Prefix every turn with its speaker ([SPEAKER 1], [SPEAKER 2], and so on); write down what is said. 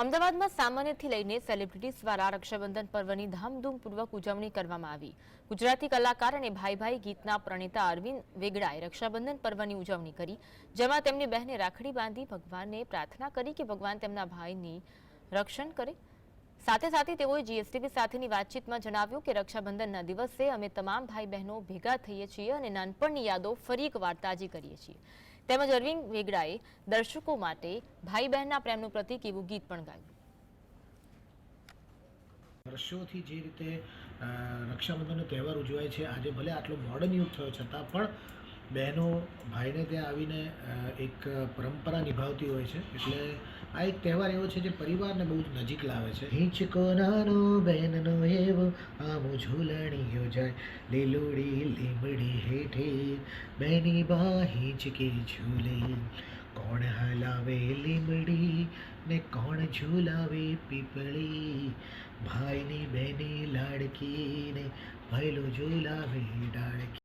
[SPEAKER 1] અમદાવાદમાં સામાન્યથી લઈને સેલિબ્રિટીઝ દ્વારા રક્ષાબંધન પર્વની ધામધૂમપૂર્વક ઉજવણી કરવામાં આવી. ગુજરાતી કલાકાર અને ભાઈ ભાઈ ગીતના પ્રણેતા અરવિંદ વેગડાએ રક્ષાબંધન પર્વની ઉજવણી કરી, જેમાં તેમની બહેને રાખડી બાંધી ભગવાનને પ્રાર્થના કરી કે ભગવાન તેમના ભાઈની રક્ષણ કરે. સાથે સાથે તેઓએ જીએસટીવી સાથેની વાતચીતમાં જણાવ્યું કે રક્ષાબંધનના દિવસે અમે તમામ ભાઈ બહેનો ભેગા થઈએ છીએ અને નાનપણની યાદો ફરી એકવાર તાજી કરીએ છીએ. તેમજ અરવિંદ વેગડાએ દર્શકો માટે ભાઈ બહેનના પ્રેમનું પ્રતીક એવું ગીત પણ ગાયું.
[SPEAKER 2] વર્ષોથી જે રીતે રક્ષાબંધનનો તહેવાર ઉજવાય છે, આજે ભલે આટલો મોડર્ન યુગ થયો છતાં પણ બહેનો ભાઈને ત્યાં આવીને એક પરંપરા નિભાવતી હોય છે. એટલે આ એક તહેવાર એવો છે જે પરિવારને બહુ જ નજીક લાવે છે. હિંચકો નાનો બહેનનો એવો આમો ઝૂલણીયો જાય લીલોડી લીમડી હેઠે બહેની બા હિંચકી ઝૂલે. કોણ હલાવે લીમડી ને કોણ ઝૂલાવે પીપળી? ભાઈની બહેની લાડકીને ભૈલો ઝૂલાવે ડાળકી.